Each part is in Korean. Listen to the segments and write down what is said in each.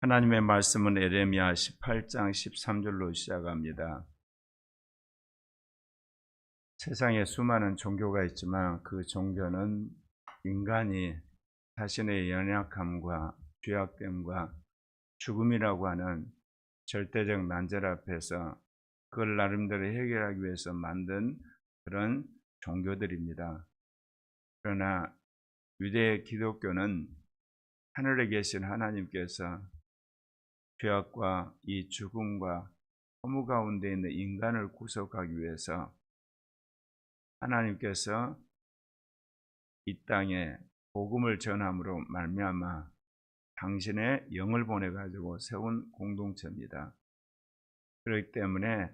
하나님의 말씀은 에레미야 18장 13절로 시작합니다. 세상에 수많은 종교가 있지만 그 종교는 인간이 자신의 연약함과 죄악됨과 죽음이라고 하는 절대적 난절 앞에서 그걸 나름대로 해결하기 위해서 만든 그런 종교들입니다. 그러나 유대 기독교는 하늘에 계신 하나님께서 죄악과 이 죽음과 허무 가운데 있는 인간을 구속하기 위해서 하나님께서 이 땅에 복음을 전함으로 말미암아 당신의 영을 보내 가지고 세운 공동체입니다. 그렇기 때문에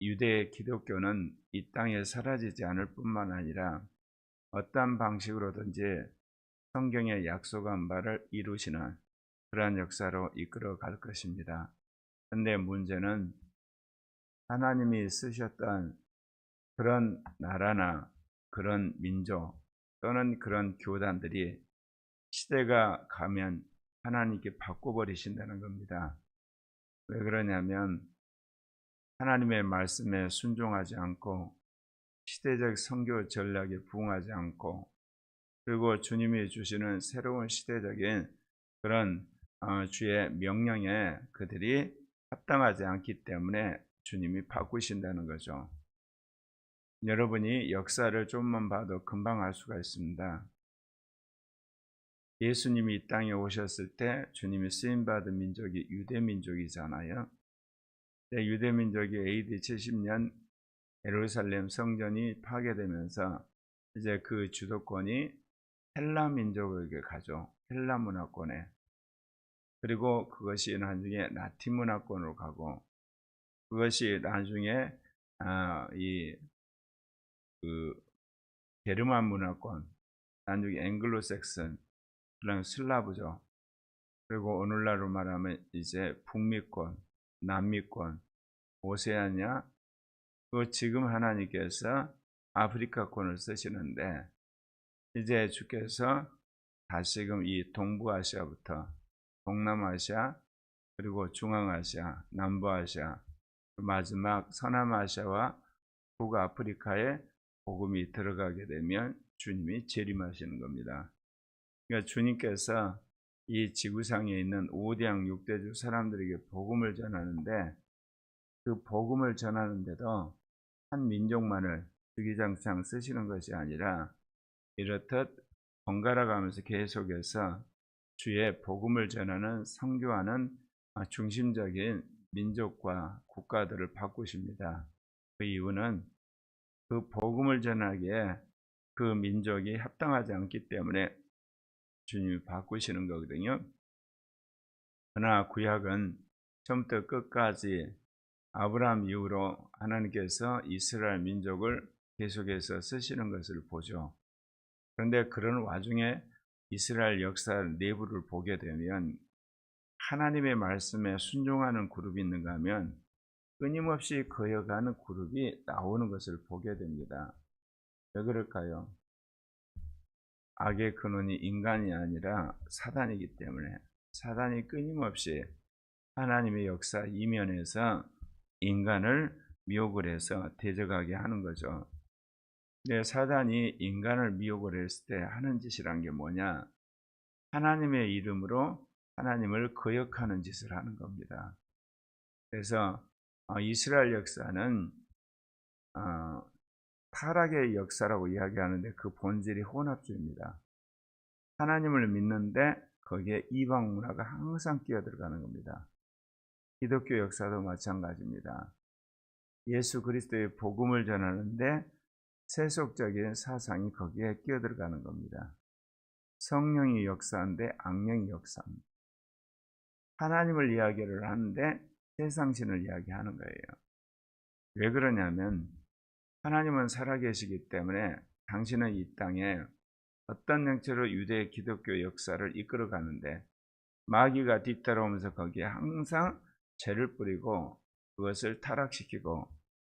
유대 기독교는 이 땅에 사라지지 않을 뿐만 아니라 어떠한 방식으로든지 성경에 약속한 바를 이루시는 그러한 역사로 이끌어 갈 것입니다. 근데 문제는 하나님이 쓰셨던 그런 나라나 그런 민족 또는 그런 교단들이 시대가 가면 하나님께 바꿔버리신다는 겁니다. 왜 그러냐면 하나님의 말씀에 순종하지 않고 시대적 선교 전략에 부응하지 않고 그리고 주님이 주시는 새로운 시대적인 그런 어, 주의 명령에 그들이 합당하지 않기 때문에 주님이 바꾸신다는 거죠. 여러분이 역사를 좀만 봐도 금방 알 수가 있습니다. 예수님이 이 땅에 오셨을 때 주님이 쓰임받은 민족이 유대 민족이잖아요. 유대 민족이 AD 70년 예루살렘 성전이 파괴되면서 이제 그 주도권이 헬라 민족에게 가죠. 헬라 문화권에. 그리고 그것이 나중에 라틴 문화권으로 가고 그것이 나중에 아, 이그 게르만 문화권, 나중에 앵글로색슨, 그다음 슬라브죠. 그리고 오늘날로 말하면 이제 북미권, 남미권, 오세아니아, 그 지금 하나님께서 아프리카권을 쓰시는데 이제 주께서 다시금 이 동부아시아부터 동남아시아 그리고 중앙아시아, 남부아시아, 마지막 서남아시아와 북아프리카에 복음이 들어가게 되면 주님이 재림하시는 겁니다. 그러니까 주님께서 이 지구상에 있는 5대양 6대주 사람들에게 복음을 전하는데 그 복음을 전하는데도 한 민족만을 주기장창 쓰시는 것이 아니라 이렇듯 번갈아 가면서 계속해서 주의 복음을 전하는 선교하는 중심적인 민족과 국가들을 바꾸십니다. 그 이유는 그 복음을 전하기에 그 민족이 합당하지 않기 때문에 주님이 바꾸시는 거거든요. 그러나 구약은 처음부터 끝까지 아브라함 이후로 하나님께서 이스라엘 민족을 계속해서 쓰시는 것을 보죠. 그런데 그런 와중에 이스라엘 역사 내부를 보게 되면 하나님의 말씀에 순종하는 그룹이 있는가 하면 끊임없이 거여가는 그룹이 나오는 것을 보게 됩니다. 왜 그럴까요? 악의 근원이 인간이 아니라 사단이기 때문에 사단이 끊임없이 하나님의 역사 이면에서 인간을 미혹을 해서 대적하게 하는 거죠. 근데 사단이 인간을 미혹을 했을 때 하는 짓이란 게 뭐냐? 하나님의 이름으로 하나님을 거역하는 짓을 하는 겁니다. 그래서 어, 이스라엘 역사는 어, 타락의 역사라고 이야기하는데 그 본질이 혼합주의입니다. 하나님을 믿는데 거기에 이방 문화가 항상 끼어들어가는 겁니다. 기독교 역사도 마찬가지입니다. 예수 그리스도의 복음을 전하는데 세속적인 사상이 거기에 끼어들어가는 겁니다. 성령이 역사인데 악령이 역사입니다. 하나님을 이야기를 하는데 세상신을 이야기하는 거예요. 왜 그러냐면 하나님은 살아계시기 때문에 당신은 이 땅에 어떤 형태로 유대 기독교 역사를 이끌어 가는데 마귀가 뒤따라오면서 거기에 항상 죄를 뿌리고 그것을 타락시키고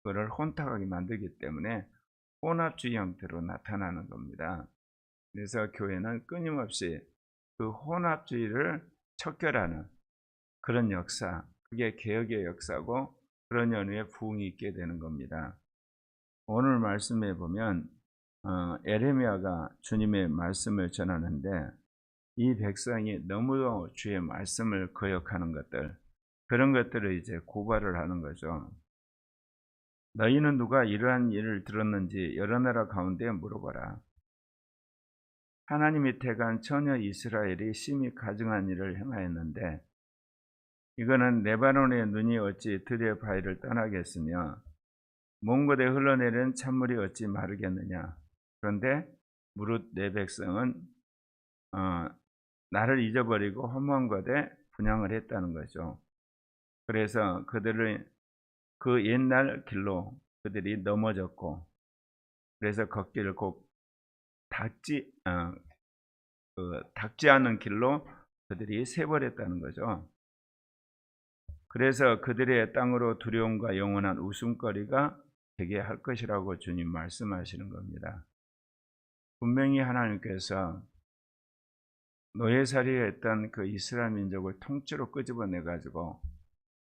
그를 혼탁하게 만들기 때문에 혼합주의 형태로 나타나는 겁니다. 그래서 교회는 끊임없이 그 혼합주의를 척결하는 그런 역사, 그게 개혁의 역사고 그런 연후에 부흥이 있게 되는 겁니다. 오늘 말씀에 보면 어, 에레미야가 주님의 말씀을 전하는데 이 백성이 너무도 주의 말씀을 거역하는 것들 그런 것들을 이제 고발을 하는 거죠. 너희는 누가 이러한 일을 들었는지 여러 나라 가운데 물어보라. 하나님이 택한 처녀 이스라엘이 심히 가증한 일을 행하였는데 이거는 레바논의 눈이 어찌 들의 바위를 떠나겠으며 먼 곳에 흘러내리는 찬물이 어찌 마르겠느냐. 그런데 무릇 내 백성은 어, 나를 잊어버리고 허무한 것에 분양을 했다는 거죠. 그래서 그들을 그 옛날 길로 그들이 넘어졌고 그래서 걷기를 꼭 닿지 어, 그 닿지 않는 길로 그들이 세버렸다는 거죠. 그래서 그들의 땅으로 두려움과 영원한 웃음거리가 되게 할 것이라고 주님 말씀하시는 겁니다. 분명히 하나님께서 노예살이에 했던 그 이스라엘 민족을 통째로 끄집어내 가지고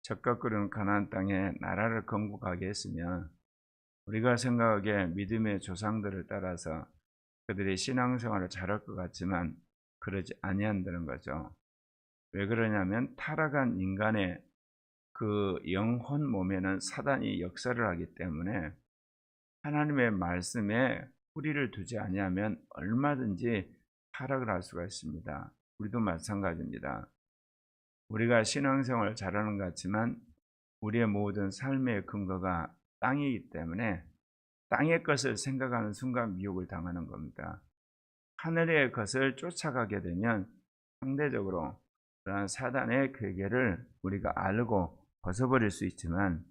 적각그런 가나안 땅에 나라를 건국하게 했으면 우리가 생각하기에 믿음의 조상들을 따라서 그들이 신앙생활을 잘할 것 같지만 그러지 아니한다는 거죠. 왜 그러냐면 타락한 인간의 그 영혼 몸에는 사단이 역사를 하기 때문에 하나님의 말씀에 뿌리를 두지 아니하면 얼마든지 타락을 할 수가 있습니다. 우리도 마찬가지입니다. 우리가 신앙생활 잘하는 것 같지만 우리의 모든 삶의 근거가 땅이기 때문에 땅의 것을 생각하는 순간 미혹을 당하는 겁니다. 하늘의 것을 쫓아가게 되면 상대적으로 그러한 사단의 괴계를 우리가 알고 벗어버릴 수 있지만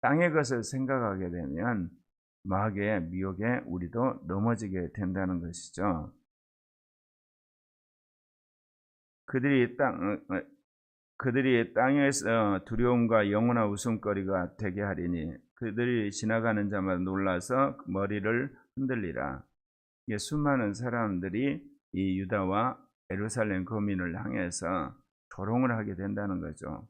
땅의 것을 생각하게 되면 마귀의 미혹에 우리도 넘어지게 된다는 것이죠. 그들이 땅 어, 그들이 땅에서 두려움과 영원한 웃음거리가 되게 하리니 그들이 지나가는 자마다 놀라서 머리를 흔들리라. 수많은 사람들이 이 유다와 예루살렘 거민을 향해서 조롱을 하게 된다는 거죠.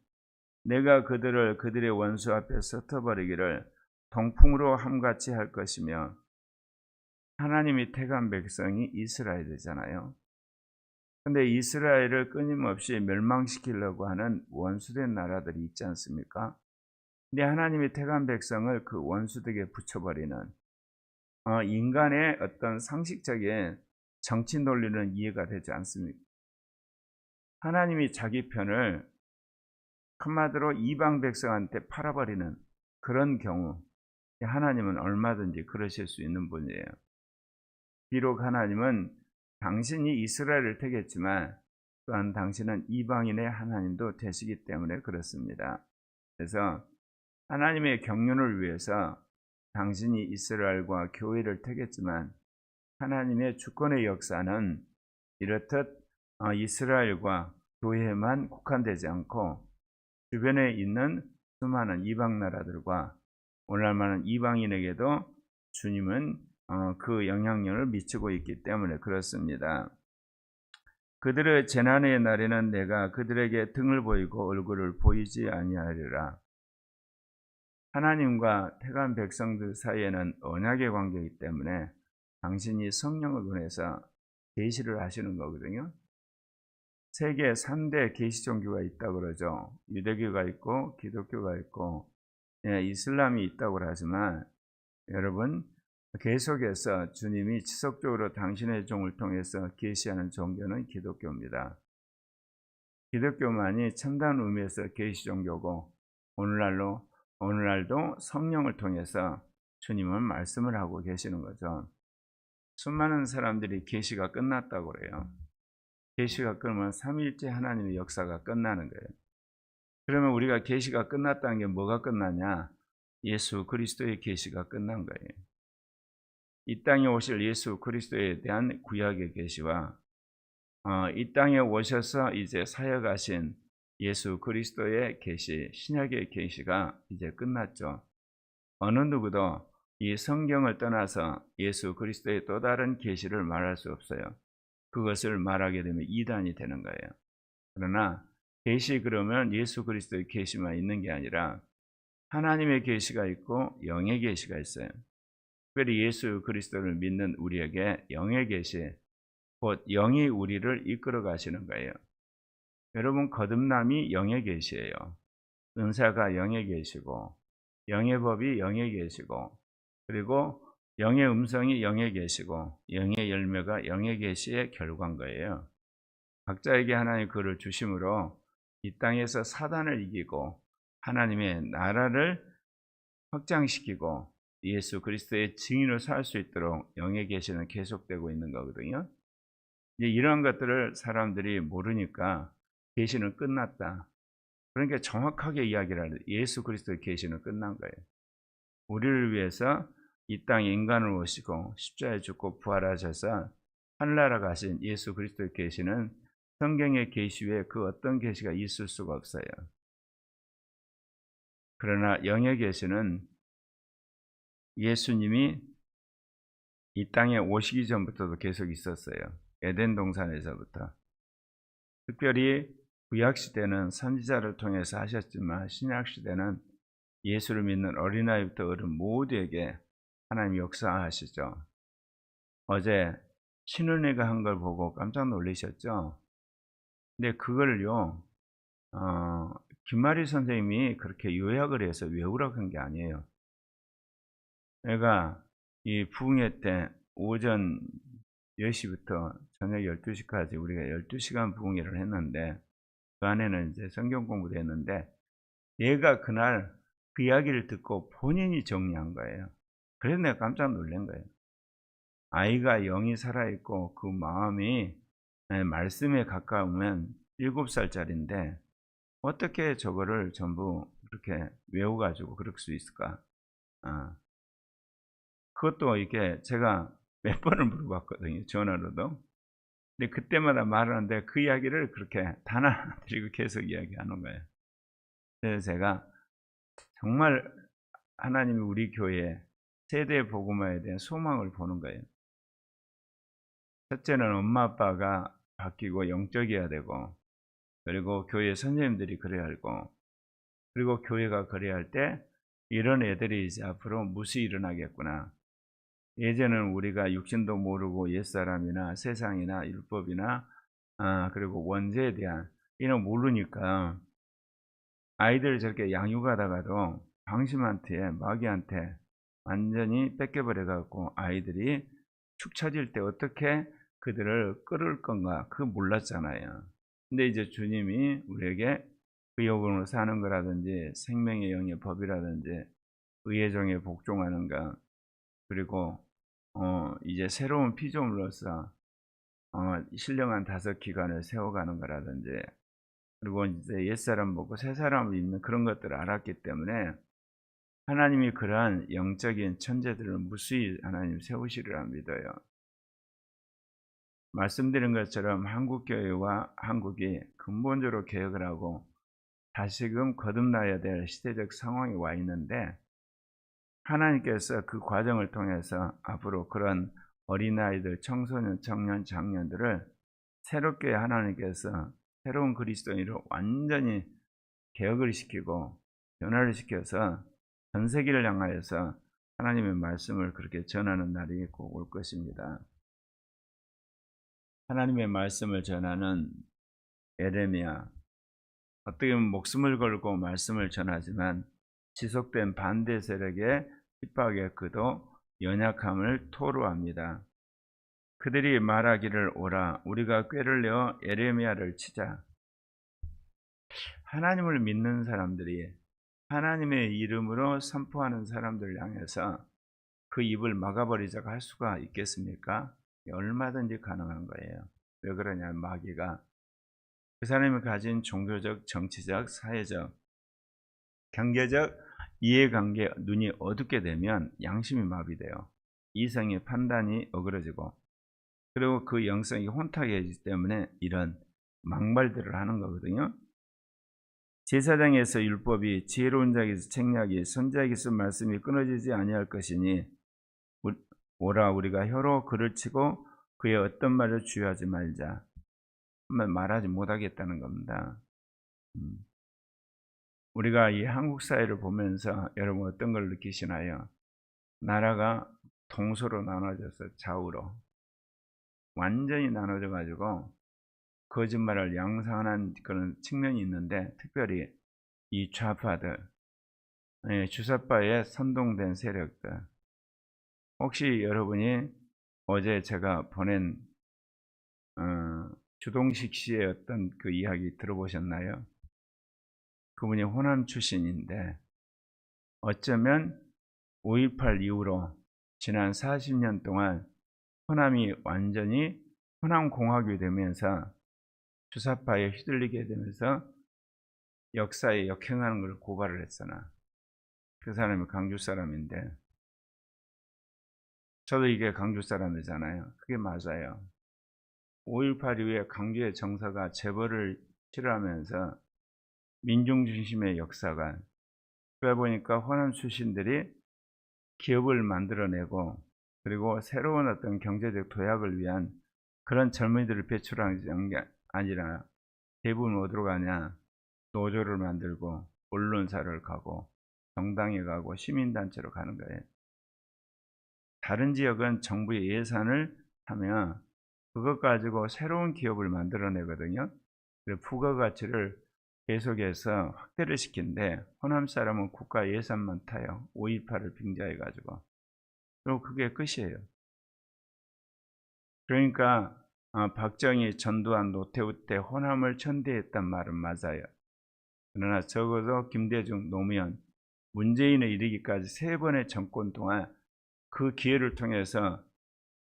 내가 그들을 그들의 원수 앞에 흩어버리기를 동풍으로 함같이 할 것이며 하나님이 택한 백성이 이스라엘이잖아요. 근데 이스라엘을 끊임없이 멸망시키려고 하는 원수된 나라들이 있지 않습니까? 근데 하나님이 택한 백성을 그 원수들에게 붙여버리는 어, 인간의 어떤 상식적인 정치 논리는 이해가 되지 않습니다. 하나님이 자기 편을 한마디로 이방 백성한테 팔아버리는 그런 경우 하나님은 얼마든지 그러실 수 있는 분이에요. 비록 하나님은 당신이 이스라엘을 택했지만 또한 당신은 이방인의 하나님도 되시기 때문에 그렇습니다. 그래서 하나님의 경륜을 위해서 당신이 이스라엘과 교회를 택했지만 하나님의 주권의 역사는 이렇듯 어, 이스라엘과 교회에만 국한되지 않고 주변에 있는 수많은 이방 나라들과 오늘날 많은 이방인에게도 주님은 어, 그 영향력을 미치고 있기 때문에 그렇습니다. 그들의 재난의 날에는 내가 그들에게 등을 보이고 얼굴을 보이지 아니하리라. 하나님과 택한 백성들 사이에는 언약의 관계이기 때문에 당신이 성령을 보내서 계시를 하시는 거거든요. 세계 3대 계시 종교가 있다고 그러죠. 유대교가 있고 기독교가 있고 예, 이슬람이 있다고 하지만 여러분 계속해서 주님이 지속적으로 당신의 종을 통해서 계시하는 종교는 기독교입니다. 기독교만이 첨단 의미에서 계시 종교고 오늘날로 오늘날도 성령을 통해서 주님은 말씀을 하고 계시는 거죠. 수많은 사람들이 계시가 끝났다고 그래요. 계시가 끝나면 삼일째 하나님의 역사가 끝나는 거예요. 그러면 우리가 계시가 끝났다는 게 뭐가 끝나냐? 예수 그리스도의 계시가 끝난 거예요. 이 땅에 오실 예수 그리스도에 대한 구약의 계시와 어, 이 땅에 오셔서 이제 사역하신 예수 그리스도의 계시, 신약의 계시가 이제 끝났죠. 어느 누구도 이 성경을 떠나서 예수 그리스도의 또 다른 계시를 말할 수 없어요. 그것을 말하게 되면 이단이 되는 거예요. 그러나 계시 그러면 예수 그리스도의 계시만 있는 게 아니라 하나님의 계시가 있고 영의 계시가 있어요. 특별히 예수 그리스도를 믿는 우리에게 영의 계시, 곧 영이 우리를 이끌어 가시는 거예요. 여러분 거듭남이 영의 계시예요. 은사가 영의 계시고 영의 법이 영의 계시고 그리고 영의 음성이 영의 계시고 영의 열매가 영의 계시의 결과인 거예요. 각자에게 하나님 그를 주심으로 이 땅에서 사단을 이기고 하나님의 나라를 확장시키고 예수 그리스도의 증인으로 살 수 있도록 영의 계시는 계속되고 있는 거거든요. 이제 이런 것들을 사람들이 모르니까 계시는 끝났다. 그러니까 정확하게 이야기를 하는 예수 그리스도의 계시는 끝난 거예요. 우리를 위해서 이 땅에 인간을 오시고 십자가에 죽고 부활하셔서 하늘나라 가신 예수 그리스도의 계시는 성경의 계시 외에 그 어떤 계시가 있을 수가 없어요. 그러나 영의 계시는 예수님이 이 땅에 오시기 전부터도 계속 있었어요. 에덴 동산에서부터. 특별히 구약 시대는 선지자를 통해서 하셨지만 신약 시대는 예수를 믿는 어린아이부터 어른 모두에게 하나님 역사하시죠. 어제 신은혜가 한 걸 보고 깜짝 놀라셨죠. 근데 그걸요, 어, 김마리 선생님이 그렇게 요약을 해서 외우라고 한 게 아니에요. 내가 이 부흥회 때 오전 10시부터 저녁 12시까지 우리가 12시간 부흥회를 했는데 그 안에는 이제 성경 공부도 했는데 얘가 그날 그 이야기를 듣고 본인이 정리한 거예요. 그래서 내가 깜짝 놀란 거예요. 아이가 영이 살아있고 그 마음이 말씀에 가까우면 7살짜리인데 어떻게 저거를 전부 그렇게 외워가지고 그럴 수 있을까? 아. 그것도 이게 제가 몇 번을 물어봤거든요. 전화로도. 근데 그때마다 말하는데 그 이야기를 그렇게 단 하나 드리고 계속 이야기하는 거예요. 그래서 제가 정말 하나님이 우리 교회 세대 복음화에 대한 소망을 보는 거예요. 첫째는 엄마 아빠가 바뀌고 영적이어야 되고 그리고 교회 선생님들이 그래야 하고 그리고 교회가 그래야 할 때 이런 애들이 이제 앞으로 무시 일어나겠구나. 예전에는 우리가 육신도 모르고 옛사람이나 세상이나 율법이나 아, 그리고 원죄에 대한 이런 모르니까 아이들 저렇게 양육하다가도 방심한테 마귀한테 완전히 뺏겨버려 갖고 아이들이 축 처질 때 어떻게 그들을 끌을 건가 그거 몰랐잖아요. 근데 이제 주님이 우리에게 그 여분으로 사는 거라든지 생명의 영의 법이라든지 의의 종에 복종하는가 그리고 어 이제 새로운 피조물로서 어 신령한 다섯 기관을 세워가는 거라든지 그리고 이제 옛사람 먹고 새사람을 입는 그런 것들을 알았기 때문에 하나님이 그러한 영적인 천재들을 무수히 하나님 세우시리라 믿어요. 말씀드린 것처럼 한국교회와 한국이 근본적으로 개혁을 하고 다시금 거듭나야 될 시대적 상황이 와 있는데 하나님께서 그 과정을 통해서 앞으로 그런 어린아이들, 청소년, 청년, 장년들을 새롭게 하나님께서 새로운 그리스도인으로 완전히 개혁을 시키고 변화를 시켜서 전 세계를 향하여서 하나님의 말씀을 그렇게 전하는 날이 꼭 올 것입니다. 하나님의 말씀을 전하는 에레미야 어떻게 보면 목숨을 걸고 말씀을 전하지만 지속된 반대 세력의 핍박에 그도 연약함을 토로합니다. 그들이 말하기를 오라 우리가 꾀를 내어 에레미야를 치자. 하나님을 믿는 사람들이 하나님의 이름으로 선포하는 사람들 향해서 그 입을 막아버리자고 할 수가 있겠습니까? 얼마든지 가능한 거예요. 왜 그러냐? 마귀가 그 사람이 가진 종교적, 정치적, 사회적, 경제적 이해관계 눈이 어둡게 되면 양심이 마비돼요. 이성의 판단이 어그러지고 그리고 그 영성이 혼탁해지기 때문에 이런 망발들을 하는 거거든요. 제사장에서 율법이 지혜로운 자에게서 책략이 선자에게서 말씀이 끊어지지 아니할 것이니 오라 우리가 혀로 그를 치고 그의 어떤 말을 주의하지 말자. 말하지 못하겠다는 겁니다. 음. 우리가 이 한국 사회를 보면서 여러분 어떤 걸 느끼시나요? 나라가 동서로 나눠져서 좌우로 완전히 나눠져 가지고 거짓말을 양산한 그런 측면이 있는데 특별히 이 좌파들 예, 주사파에 선동된 세력들 혹시 여러분이 어제 제가 보낸 어, 주동식 씨의 어떤 그 이야기 들어보셨나요? 그분이 호남 출신인데 어쩌면 5.18 이후로 지난 40년 동안 호남이 완전히 호남 공화국이 되면서 주사파에 휘둘리게 되면서 역사에 역행하는 걸 고발을 했잖아. 그 사람이 강주 사람인데 저도 이게 강주 사람이잖아요. 그게 맞아요. 5.18 이후에 강주의 정서가 재벌을 싫어하면서 민중 중심의 역사가 그러다 보니까 호남 출신들이 기업을 만들어내고 그리고 새로운 어떤 경제적 도약을 위한 그런 젊은이들을 배출하는 게 아니라 대부분 어디로 가냐 노조를 만들고 언론사를 가고 정당에 가고 시민단체로 가는 거예요. 다른 지역은 정부의 예산을 하면 그것 가지고 새로운 기업을 만들어내거든요. 부가가치를 계속해서 확대를 시킨데 호남 사람은 국가 예산만 타요. 5.18을 빙자해 가지고. 그리고 그게 끝이에요. 그러니까 어, 박정희, 전두환, 노태우 때 호남을 천대했단 말은 맞아요. 그러나 적어도 김대중, 노무현, 문재인에 이르기까지 세 번의 정권 동안 그 기회를 통해서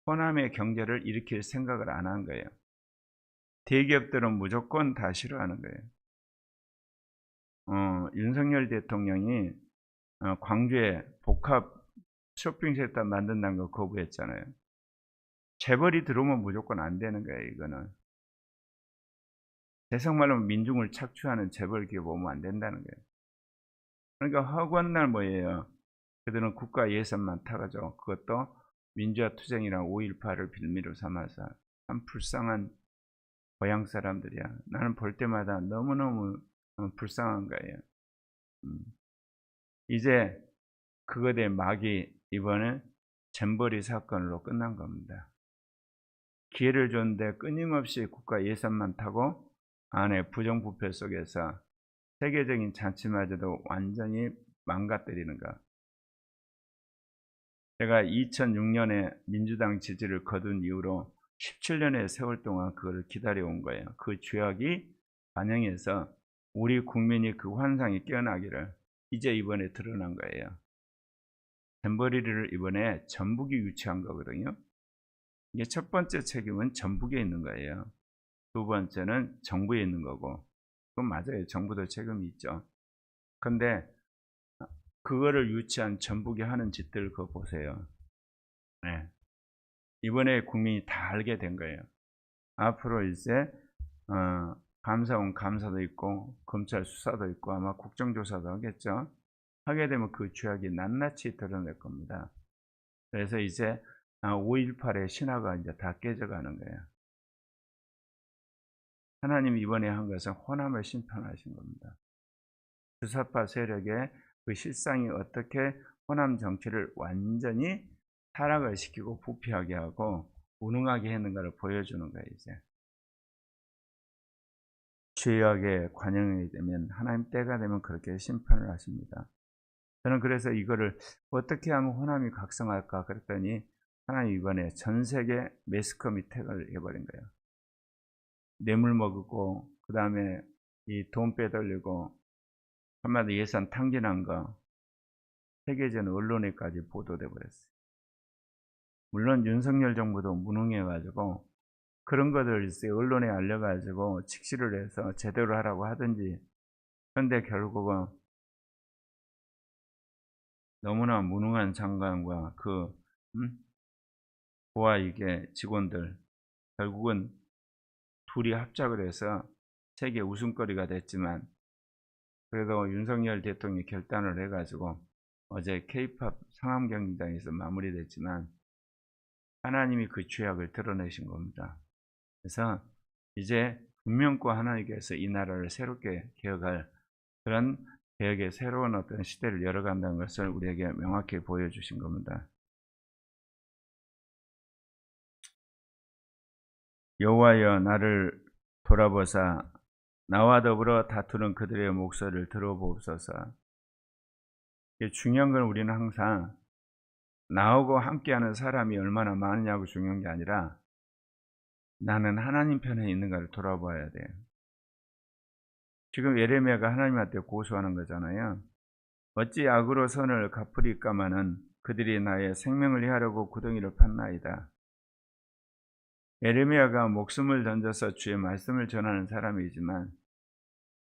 호남의 경제를 일으킬 생각을 안 한 거예요. 대기업들은 무조건 다 싫어하는 거예요. 어, 윤석열 대통령이 어, 광주에 복합 쇼핑센터 만든다는 거 거부했잖아요. 재벌이 들어오면 무조건 안 되는 거예요, 이거는. 대성말로 민중을 착취하는 재벌 기업 오면 안 된다는 거예요. 그러니까 허구한 날 뭐예요? 그들은 국가 예산만 타가지고 그것도 민주화 투쟁이랑 5.18을 빌미로 삼아서 참 불쌍한 고향 사람들이야. 나는 볼 때마다 너무너무 어, 불쌍한 거예요. 음. 이제 그것의 막이 이번에 잼버리 사건으로 끝난 겁니다. 기회를 줬는데 끊임없이 국가 예산만 타고 안에 부정부패 속에서 세계적인 잔치마저도 완전히 망가뜨리는 것. 제가 2006년에 민주당 지지를 거둔 이후로 17년의 세월 동안 그걸 기다려온 거예요. 그 죄악이 반영해서 우리 국민이 그 환상이 깨어나기를 이제 이번에 드러난 거예요. 잼버리를 이번에 전북이 유치한 거거든요. 이게 첫 번째 책임은 전북에 있는 거예요. 두 번째는 정부에 있는 거고. 그건 맞아요. 정부도 책임이 있죠. 근데 그거를 유치한 전북이 하는 짓들 그거 보세요. 네. 이번에 국민이 다 알게 된 거예요. 앞으로 이제 어, 감사원 감사도 있고 검찰 수사도 있고 아마 국정조사도 하겠죠. 하게 되면 그 죄악이 낱낱이 드러낼 겁니다. 그래서 이제 5.18의 아, 신화가 이제 다 깨져가는 거예요. 하나님 이번에 한 것은 호남을 심판하신 겁니다. 주사파 세력의 그 실상이 어떻게 호남 정치를 완전히 타락을 시키고 부패하게 하고 무능하게 했는가를 보여주는 거예요, 이제. 죄악에 관영이 되면 하나님 때가 되면 그렇게 심판을 하십니다. 저는 그래서 이거를 어떻게 하면 호남이 각성할까 그랬더니 하나님 이번에 전 세계 매스컴이 택을 해버린 거예요. 뇌물 먹고 그 다음에 이 돈 빼돌리고 한마디 예산 탕진한 거 세계전 언론에까지 보도돼 버렸어요. 물론 윤석열 정부도 무능해가지고 그런 것들 언론에 알려가지고 직시를 해서 제대로 하라고 하든지 그런데 결국은 너무나 무능한 장관과 그 음? 보아 이게 직원들 결국은 둘이 합작을 해서 세계 웃음거리가 됐지만 그래도 윤석열 대통령이 결단을 해가지고 어제 케이팝 상암경기장에서 마무리됐지만 하나님이 그 죄악을 드러내신 겁니다. 그래서 이제 분명코 하나님께서 이 나라를 새롭게 개혁할 그런 개혁의 새로운 어떤 시대를 열어간다는 것을 우리에게 명확히 보여주신 겁니다. 여호와여 나를 돌아보사 나와 더불어 다투는 그들의 목소리를 들어보옵소서. 중요한 건 우리는 항상 나하고 함께하는 사람이 얼마나 많으냐고 중요한 게 아니라 나는 하나님 편에 있는가를 돌아봐야 돼요. 지금 예레미야가 하나님한테 고소하는 거잖아요. 어찌 악으로 선을 갚으리까마는 그들이 나의 생명을 해하려고 구덩이를 팠나이다. 예레미야가 목숨을 던져서 주의 말씀을 전하는 사람이지만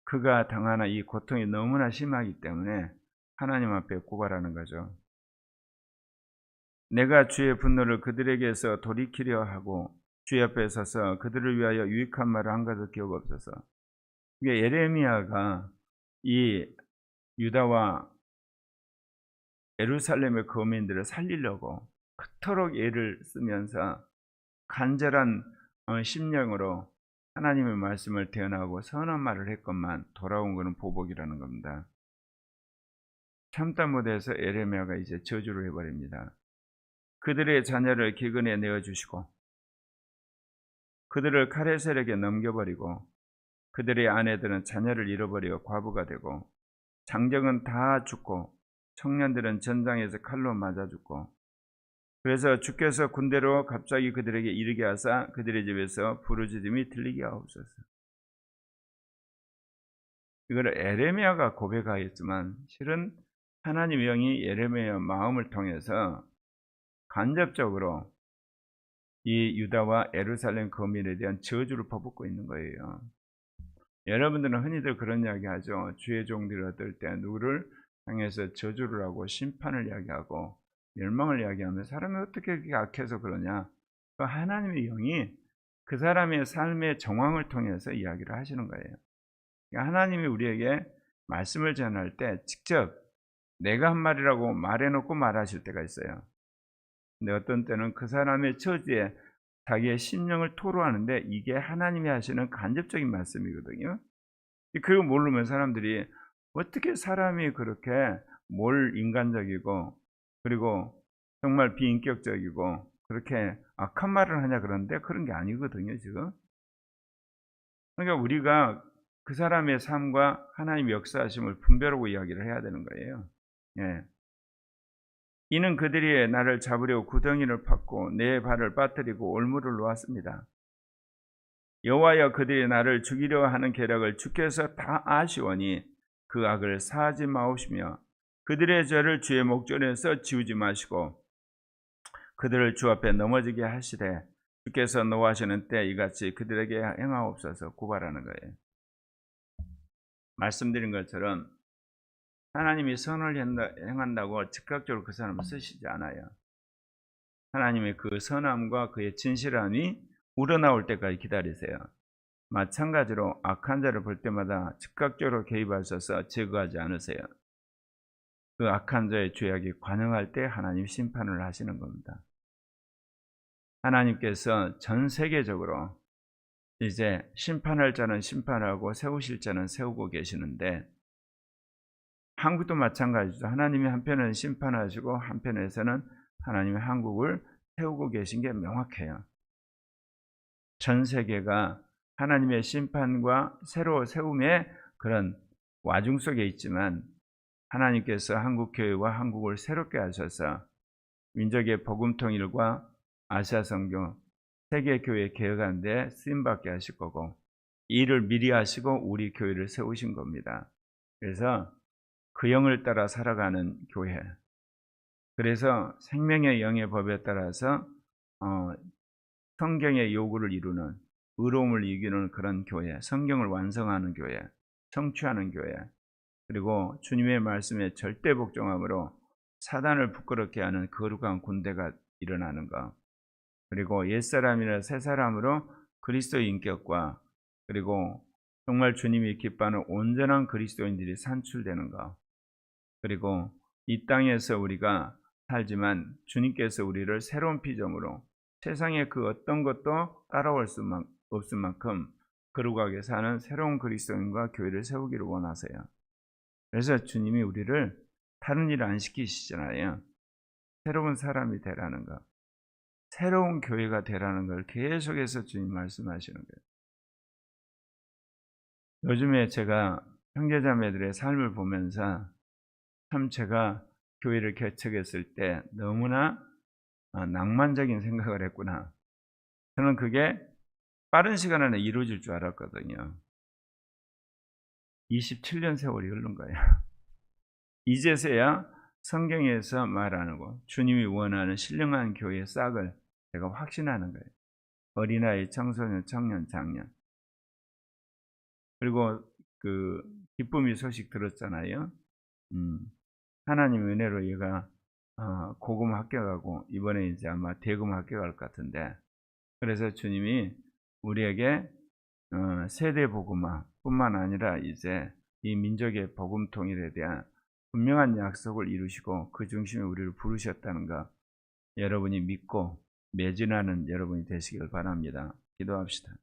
그가 당하는 이 고통이 너무나 심하기 때문에 하나님 앞에 고발하는 거죠. 내가 주의 분노를 그들에게서 돌이키려 하고 주의 앞에 서서 그들을 위하여 유익한 말을 한 가지 기억 없어서 이게 예레미야가 이 유다와 예루살렘의 거민들을 살리려고 그토록 애를 쓰면서 간절한 어, 심령으로 하나님의 말씀을 대언하고 선한 말을 했건만 돌아온 것은 보복이라는 겁니다. 참다 못해서 에레미야가 이제 저주를 해버립니다. 그들의 자녀를 기근에 내어주시고 그들을 카레셀에게 넘겨버리고 그들의 아내들은 자녀를 잃어버려 과부가 되고 장정은 다 죽고 청년들은 전장에서 칼로 맞아 죽고 그래서 주께서 군대로 갑자기 그들에게 이르게 하사 그들의 집에서 부르짖음이 들리게 하옵소서. 이걸 에레미야가 고백하였지만 실은 하나님의 영이 예레미야 마음을 통해서 간접적으로 이 유다와 에루살렘 거민에 대한 저주를 퍼붓고 있는 거예요. 여러분들은 흔히들 그런 이야기 하죠. 주의 종들이 어떨 때 누구를 향해서 저주를 하고 심판을 이야기하고 멸망을 이야기하면 사람이 어떻게 그렇게 악해서 그러냐? 그 하나님의 영이 그 사람의 삶의 정황을 통해서 이야기를 하시는 거예요. 그러니까 하나님이 우리에게 말씀을 전할 때 직접 내가 한 말이라고 말해놓고 말하실 때가 있어요. 근데 어떤 때는 그 사람의 처지에 자기의 심령을 토로하는데 이게 하나님이 하시는 간접적인 말씀이거든요. 그거 모르면 사람들이 어떻게 사람이 그렇게 뭘 인간적이고 그리고 정말 비인격적이고 그렇게 악한 말을 하냐 그런데 그런 게 아니거든요, 지금. 그러니까 우리가 그 사람의 삶과 하나님 역사하심을 분별하고 이야기를 해야 되는 거예요. 예. 이는 그들이 나를 잡으려 구덩이를 팠고 내 발을 빠뜨리고 올무를 놓았습니다. 여호와여 그들이 나를 죽이려 하는 계략을 주께서 다 아시오니 그 악을 사하지 마옵시며 그들의 죄를 주의 목전에서 지우지 마시고 그들을 주 앞에 넘어지게 하시되 주께서 노하시는 때 이같이 그들에게 행하옵소서 고발하는 거예요. 말씀드린 것처럼 하나님이 선을 행한다고 즉각적으로 그 사람을 쓰시지 않아요. 하나님의 그 선함과 그의 진실함이 우러나올 때까지 기다리세요. 마찬가지로 악한 자를 볼 때마다 즉각적으로 개입하셔서 제거하지 않으세요. 그 악한 자의 죄악이 관영할 때 하나님 심판을 하시는 겁니다. 하나님께서 전 세계적으로 이제 심판할 자는 심판하고 세우실 자는 세우고 계시는데 한국도 마찬가지죠. 하나님이 한편은 심판하시고 한편에서는 하나님이 한국을 세우고 계신 게 명확해요. 전 세계가 하나님의 심판과 새로 세움의 그런 와중 속에 있지만 하나님께서 한국 교회와 한국을 새롭게 하셔서 민족의 복음 통일과 아시아 성교 세계 교회 개혁하는 데 쓰임 받게 하실 거고 일을 미리 하시고 우리 교회를 세우신 겁니다. 그래서 그 영을 따라 살아가는 교회. 그래서 생명의 영의 법에 따라서 어, 성경의 요구를 이루는 의로움을 이기는 그런 교회, 성경을 완성하는 교회, 성취하는 교회, 그리고 주님의 말씀에 절대 복종함으로 사단을 부끄럽게 하는 거룩한 군대가 일어나는 것, 그리고 옛사람이나 새사람으로 그리스도의 인격과 그리고 정말 주님이 기뻐하는 온전한 그리스도인들이 산출되는 것, 그리고 이 땅에서 우리가 살지만 주님께서 우리를 새로운 피조물로 세상의 그 어떤 것도 따라올 수 없을 만큼 거룩하게 사는 새로운 그리스도인과 교회를 세우기를 원하세요. 그래서 주님이 우리를 다른 일 안 시키시잖아요. 새로운 사람이 되라는 거. 새로운 교회가 되라는 걸 계속해서 주님 말씀하시는 거예요. 요즘에 제가 형제자매들의 삶을 보면서 참 제가 교회를 개척했을 때 너무나 아, 낭만적인 생각을 했구나. 저는 그게 빠른 시간 안에 이루어질 줄 알았거든요. 27년 세월이 흐른 거예요. 이제서야 성경에서 말하는 거, 주님이 원하는 신령한 교회의 싹을 제가 확신하는 거예요. 어린아이, 청소년, 청년, 장년. 그리고 그 기쁨이 소식 들었잖아요. 음, 하나님 은혜로 얘가 어, 고금 합격하고 이번에 이제 아마 대금 합격할 것 같은데 그래서 주님이 우리에게 어, 세대 복음화뿐만 아니라 이제 이 민족의 복음 통일에 대한 분명한 약속을 이루시고 그 중심에 우리를 부르셨다는 거 여러분이 믿고 매진하는 여러분이 되시길 바랍니다. 기도합시다.